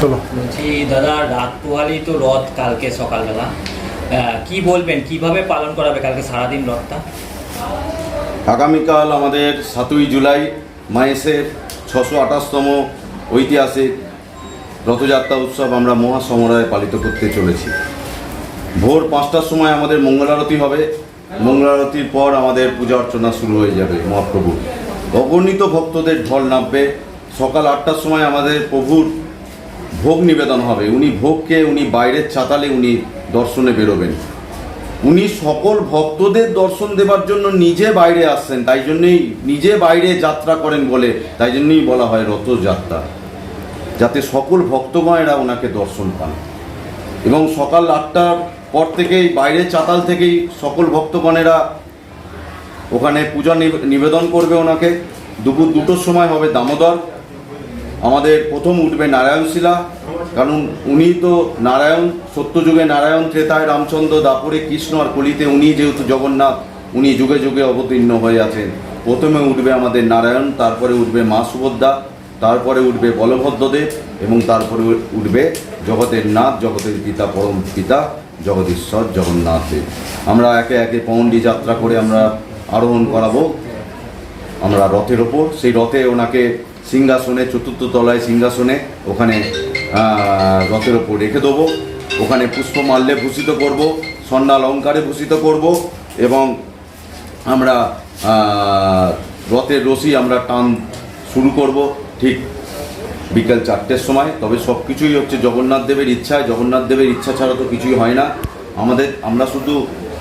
চলো। বলছি দাদা রাত পোহালি তো রথ কালকে সকালবেলা কি বলবেন কীভাবে পালন করাবে কালকে সারাদিন রথটা? আগামীকাল আমাদের সাতই জুলাই মায়েসের ছশো আঠাশতম ঐতিহাসিক রথযাত্রা উৎসব আমরা মহাসমরায় পালিত করতে চলেছি। ভোর পাঁচটার সময় আমাদের মঙ্গল আরতি হবে। মঙ্গল আরতির পর আমাদের পূজা অর্চনা শুরু হয়ে যাবে মহাপ্রভু অগণিত ভক্তদের ঢল নামবে। সকাল আটটার সময় আমাদের প্রভুর ভোগ নিবেদন হবে। উনি ভোগকে, উনি বাইরের চাতালে উনি দর্শনে বেরোবেন। উনি সকল ভক্তদের দর্শন দেবার জন্য নিজে বাইরে আসছেন। তাই জন্যই নিজে বাইরে যাত্রা করেন বলে, তাই জন্যই বলা হয় রথযাত্রা। যাতে সকল ভক্তগণেরা ওনাকে দর্শন পান। এবং সকাল আটটার পর থেকেই, বাইরের চাতাল থেকেই সকল ভক্তগণেরা ওখানে পূজা নিবেদন করবে ওনাকে। দুপুর দুটোর সময় হবে দামোদর। আমাদের প্রথম উঠবে নারায়ণশিলা কারণ উনি তো নারায়ণ, সত্যযুগে নারায়ণ ত্রেতায় রামচন্দ্র, দাপুরে কৃষ্ণ আর কলিতে উনি যেহেতু জগন্নাথ, উনি যুগে যুগে অবতীর্ণ হয়ে আছেন। প্রথমে উঠবে আমাদের নারায়ণ, তারপরে উঠবে মা সুভদ্রা, তারপরে উঠবে বলভদ্রদেব এবং তারপরে উঠবে জগতের নাথ, জগতের পিতা, পরম পিতা, জগদীশ্বর, জগন্নাথ দেব। আমরা একে একে পৌন্ডি যাত্রা করে আমরা আরোহণ করাবো। আমরা রথের ওপর, সেই রথে ওনাকে সিংহাসনে, চতুর্থ তলায় সিংহাসনে, ওখানে রথের ওপর রেখে দেবো। ওখানে পুষ্পমাল্যে ভূষিত করব স্বর্ণালঙ্কারে ভূষিত করব এবং আমরা রথের রশি আমরা টান শুরু করব ঠিক বিকেল চারটের সময়। তবে সব কিছুই হচ্ছে জগন্নাথ দেবের ইচ্ছায় জগন্নাথ দেবের ইচ্ছা ছাড়া তো কিছুই হয় না। আমাদের, আমরা শুধু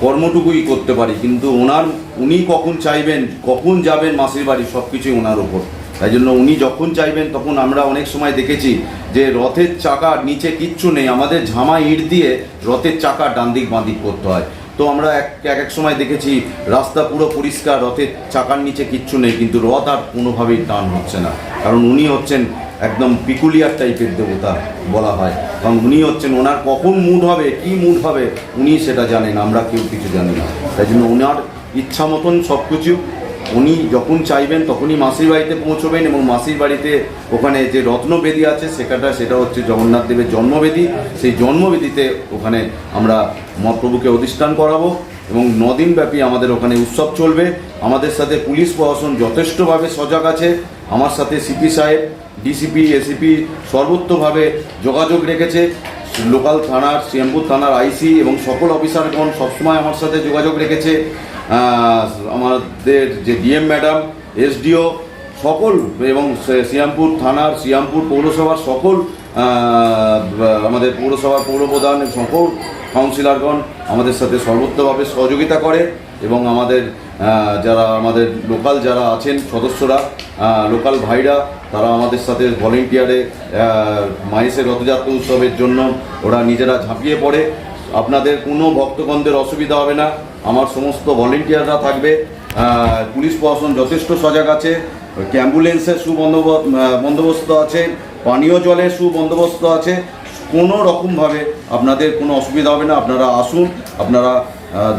কর্মটুকুই করতে পারি, কিন্তু ওনার, উনি কখন চাইবেন, কখন যাবেন মাসির বাড়ি সব কিছুই ওনার ওপর তাই জন্য উনি যখন চাইবেন তখন আমরা অনেক সময় দেখেছি যে রথের চাকার নিচে কিচ্ছু নেই, আমাদের ঝামা ইট দিয়ে রথের চাকা ডান দিক বাঁ করতে হয়। তো আমরা এক এক এক সময় দেখেছি রাস্তা পুরো পরিষ্কার, রথের চাকার নিচে কিচ্ছু নেই, কিন্তু রথ আর কোনোভাবেই টান হচ্ছে না। কারণ উনি হচ্ছেন একদম পিকুলিয়ার টাইপের দেবতা বলা হয়। কারণ উনি হচ্ছেন, ওনার কখন মুড হবে, কি মুড হবে, উনি সেটা জানেন, আমরা কেউ কিছু জানি না। তাই জন্য ওনার ইচ্ছা মতন সব কিছু উনি যখন চাইবেন তখনই মাসির বাড়িতে পৌঁছবেন এবং মাসির বাড়িতে ওখানে যে রত্নবেদী আছে সেটা সেটা হচ্ছে জগন্নাথ দেবের জন্মবেদী। সেই জন্মবেদীতে ওখানে আমরা মহাপ্রভুকে অধিষ্ঠান করাবো এবং নদিন ব্যাপী আমাদের ওখানে উৎসব চলবে। আমাদের সাথে পুলিশ প্রশাসন যথেষ্টভাবে সজাগ আছে। আমার সাথে সিপি সাহেব, ডিসিপি, এসিপি সর্বত্রভাবে যোগাযোগ রেখেছে। লোকাল থানার, শ্রীরামপুর থানার আইসি এবং সকল অফিসারগণ সবসময় আমার সাথে যোগাযোগ রেখেছে। আমাদের যে ডিএম ম্যাডাম, এসডিও, সকল, এবং শ্রীরামপুর থানার, শ্রীরামপুর পৌরসভার সকল আমাদের পৌরসভার পৌরপ্রধান সকল কাউন্সিলরগণ আমাদের সাথে সর্বত্রভাবে সহযোগিতা করে এবং আমাদের যারা আমাদের লোকাল যারা আছেন, সদস্যরা লোকাল ভাইরা, তারা আমাদের সাথে ভলেন্টিয়ারে মাইসের রথযাত্রা উৎসবের জন্য ওরা নিজেরা ঝাঁপিয়ে পড়ে। আপনাদের কোনো ভক্তগণদের অসুবিধা হবে না। আমার সমস্ত ভলেন্টিয়াররা থাকবে। পুলিশ প্রশাসন যথেষ্ট সজাগ আছে। অ্যাম্বুলেন্সের সুবন্দোবস্ত বন্দোবস্ত আছে। পানীয় জলের সুবন্দোবস্ত আছে। কোনো রকমভাবে আপনাদের কোনো অসুবিধা হবে না। আপনারা আসুন, আপনারা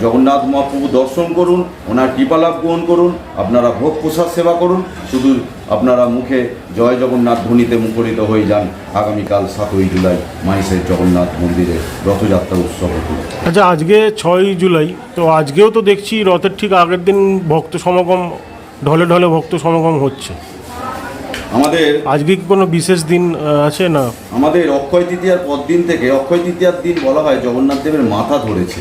জগন্নাথ মহাপ্রভু দর্শন করুন, ওনার কৃপালাভ গ্রহণ করুন, আপনারা ভোগ প্রসাদ সেবা করুন। শুধু আপনারা মুখে জয় জগন্নাথ ধ্বনিতে মুখরিত হয়ে যান আগামীকাল সাতই জুলাই মাইসের জগন্নাথ মন্দিরে রথযাত্রা উৎসব আচ্ছা আজকে ছয়ই জুলাই তো আজকেও তো দেখছি রথের ঠিক আগের দিন ভক্ত সমাগম ঢলে ঢলে ভক্ত সমাগম হচ্ছে। আমাদের আজকে কি কোনো বিশেষ দিন আছে না? আমাদের অক্ষয় তৃতীয়ার পর দিন থেকে অক্ষয় তৃতীয়ার দিন বলা হয় জগন্নাথ দেবের মাথা ধরেছে।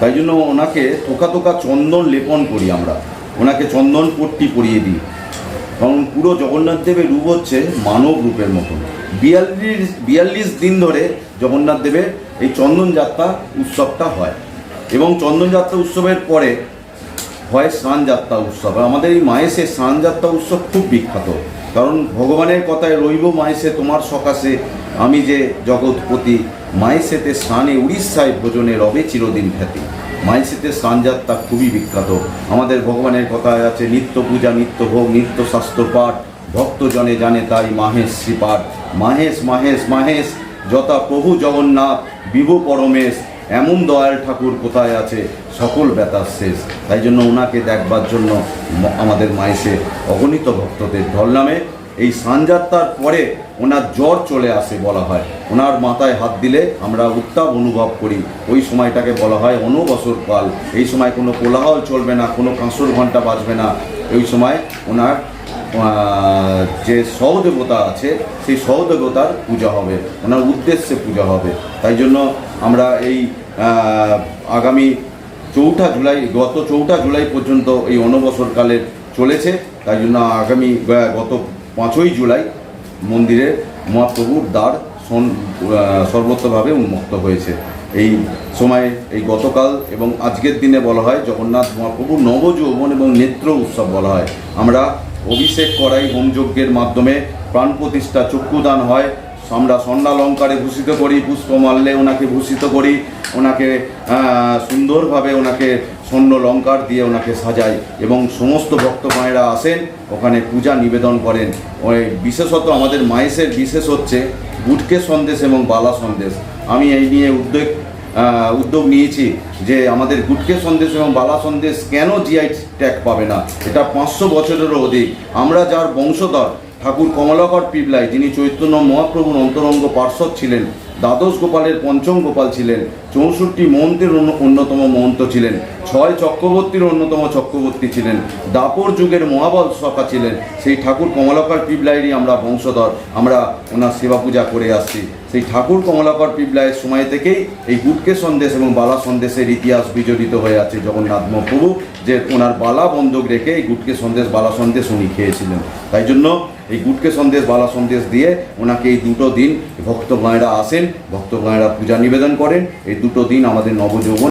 তাই জন্য ওনাকে থোকা থোকা চন্দন লেপন করি আমরা। ওনাকে চন্দন পট্টি পরিয়ে দিই। কারণ পুরো জগন্নাথ দেবের রূপ হচ্ছে মানব রূপের মতন। বিয়াল্লিশ বিয়াল্লিশ দিন ধরে জগন্নাথ দেবের এই চন্দন যাত্রা উৎসবটা হয়। এবং চন্দন যাত্রা উৎসবের পরে হয় স্নান যাত্রা উৎসব। আমাদের এই মায়েসে স্নান যাত্রা উৎসব খুব বিখ্যাত। কারণ ভগবানের কথায় রইব মায়েসে তোমার সকাশে। আমি যে জগৎপতি মায়েসেতে স্নানে উড়িষ্যায় ভোজনে রবে চিরদিন খ্যাতি। মায়েসেতে স্নান যাত্রা খুবই বিখ্যাত। আমাদের ভগবানের কথায় আছে, নিত্য পূজা, নিত্য ভোগ, নিত্য শাস্ত্র পাঠ ভক্তজনে জানে তাই মাহেশ শ্রীপাঠ। মাহেশ মাহেশ মাহেশ, যথা প্রভু জগন্নাথ, বিভু পরমেশ, এমন দয়াল ঠাকুর কোথায় আছে? সকল ব্যথার শেষ। তাই জন্য ওনাকে দেখবার জন্য আমাদের মাইসে অগণিত ভক্তদের ঢল নামে এই সানযাত্রার পরে ওনার জ্বর চলে আসে বলা হয়। ওনার মাথায় হাত দিলে আমরা উত্তাপ অনুভব করি। ওই সময়টাকে বলা হয় অনবসর কাল। এই সময় কোনো কোলাহল চলবে না, কোনো কাঁসর ঘণ্টা বাজবে না। ওই সময় ওনার যে সহদেবতা আছে, সেই সহদেবতার পূজা হবে। ওনার উদ্দেশ্যে পূজা হবে। তাই জন্য আমরা এই আগামী চৌঠা জুলাই, গত চৌঠা জুলাই পর্যন্ত এই অনবসরকালের চলেছে। তাই জন্য আগামী গত পাঁচই জুলাই মন্দিরে মহাপ্রভুর দ্বার সর্বত্রভাবে উন্মুক্ত হয়েছে। এই সময়ে এই গতকাল এবং আজকের দিনে বলা হয় জগন্নাথ মহাপ্রভুর নবযৌবন এবং নেত্র উৎসব বলা হয়। আমরা অভিষেক করাই হোমযজ্ঞের মাধ্যমে প্রাণ প্রতিষ্ঠা, চক্ষুদান হয়। আমরা স্বর্ণালঙ্কারে ভূষিত করি পুষ্পমাল্যে ওনাকে ভূষিত করি, ওনাকে সুন্দরভাবে ওনাকে স্বর্ণ লঙ্কার দিয়ে ওনাকে সাজাই এবং সমস্ত ভক্ত মায়েরা আসেন, ওখানে পূজা নিবেদন করেন। ওই বিশেষত আমাদের মায়েসের বিশেষ হচ্ছে গুটকে সন্দেশ এবং বালা সন্দেশ। আমি এই নিয়ে উদ্যোগ উদ্যোগ নিয়েছি যে আমাদের গুটকে সন্দেশ এবং বালা সন্দেশ কেন জিআই ট্যাগ পাবে না? এটা পাঁচশো বছরেরও অধিক। আমরা যার বংশধর, ঠাকুর কমলাকর পিবলাই, যিনি চৈতন্য মহাপ্রভুর অন্তরঙ্গ পার্শ্বদ ছিলেন দ্বাদশ গোপালের পঞ্চম গোপাল ছিলেন। চৌষট্টি মহন্তের অন্য- অন্যতম মহন্ত ছিলেন। ছয় চক্রবর্তীর অন্যতম চক্রবর্তী ছিলেন। দাপর যুগের মহাবল সখা ছিলেন। সেই ঠাকুর কমলাকর পিবলাইরই আমরা বংশধর। আমরা ওনার সেবা পূজা করে আসছি। সেই ঠাকুর কমলাকর পিবলাইয়ের সময় থেকেই এই গুটকে সন্দেশ এবং বালা সন্দেশের ইতিহাস বিজড়িত হয়ে আছে জগন্নাথ মহাপ্রভু, যে ওনার বালা বন্ধক রেখে এই গুটকে সন্দেশ, বালা সন্দেশ উনি খেয়েছিলেন। তাই জন্য এই গুটকে সন্দেশ, বালা সন্দেশ দিয়ে ওনাকে এই দুটো দিন ভক্ত মায়েরা আসেন, ভক্ত মায়েরা পূজা নিবেদন করেন। এই দুটো দিন আমাদের নবযৌবন